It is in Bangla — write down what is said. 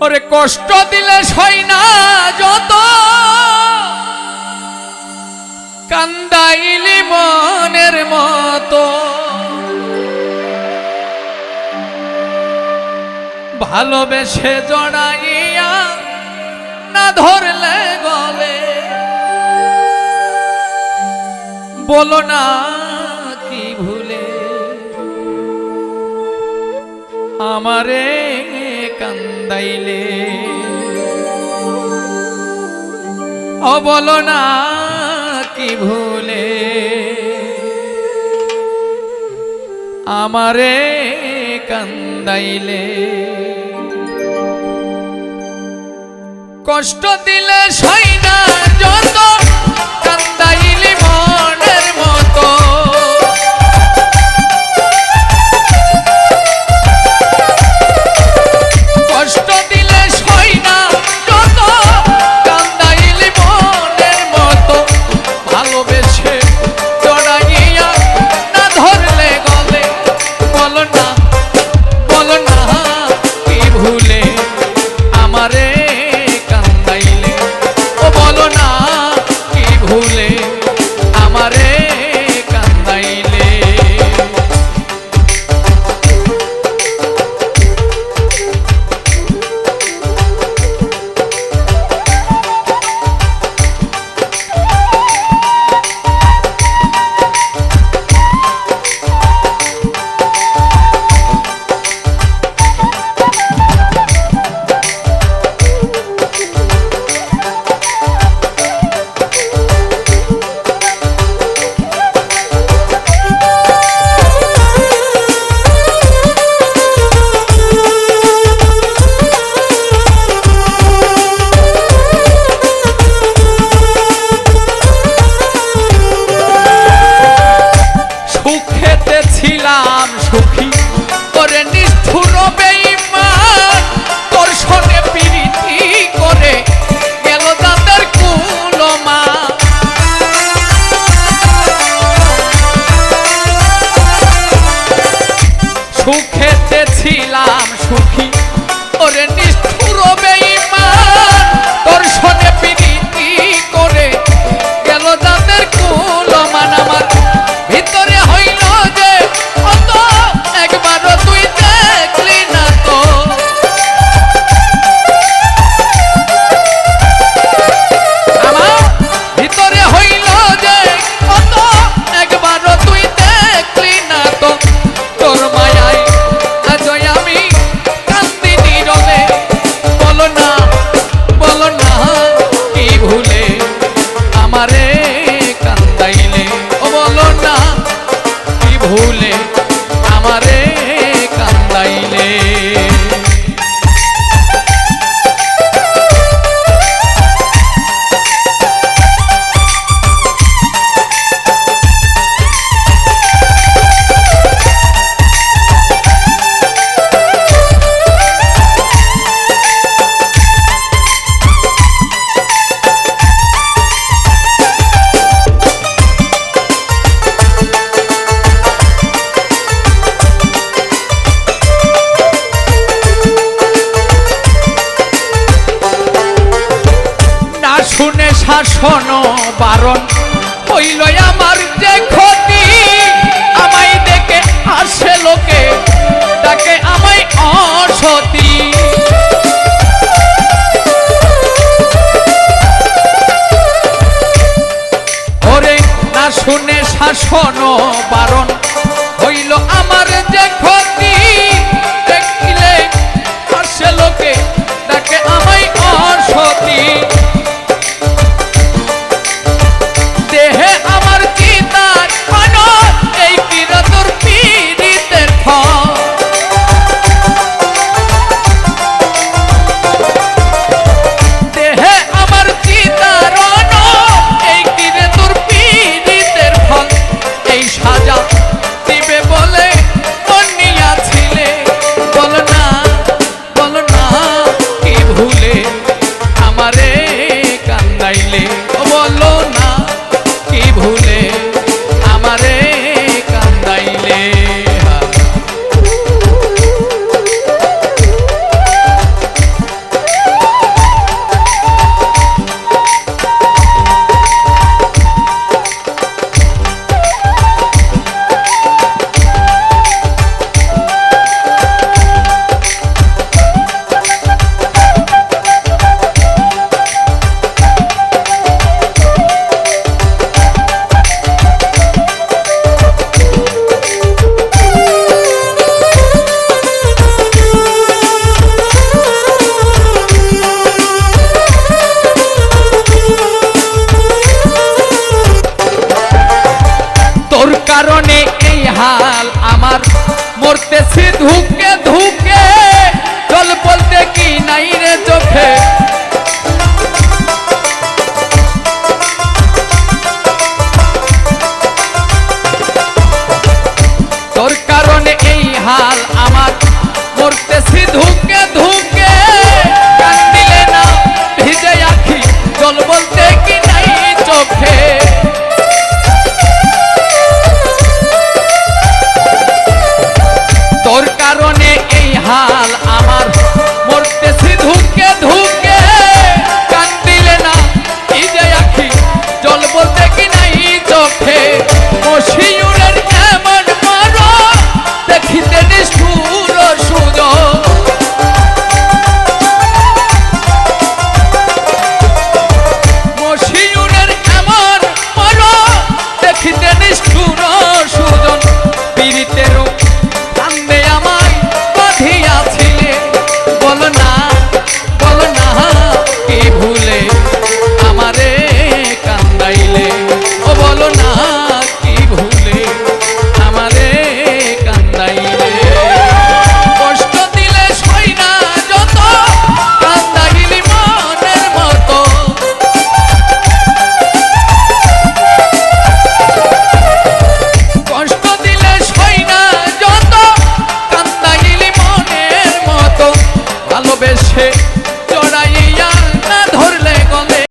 ওরে কষ্ট দিলে সই না যত। কান্দাইলি মনের মতো। ভালোবেসে জড়াইয়া না ধরলে গলে। বলো না আমারে কান্দাইলে। অবল না কি ভুলে। আমারে কান্দাইলে। কষ্ট দিলে সাইনা যত শাসন বারণ। হইল আমার যে ক্ষতি, আমায় দেখে আসে লোকে, তাকে আমায় অসতি। শুনে শাসন বারণ। হইল আমার যে ক্ষতি The pay.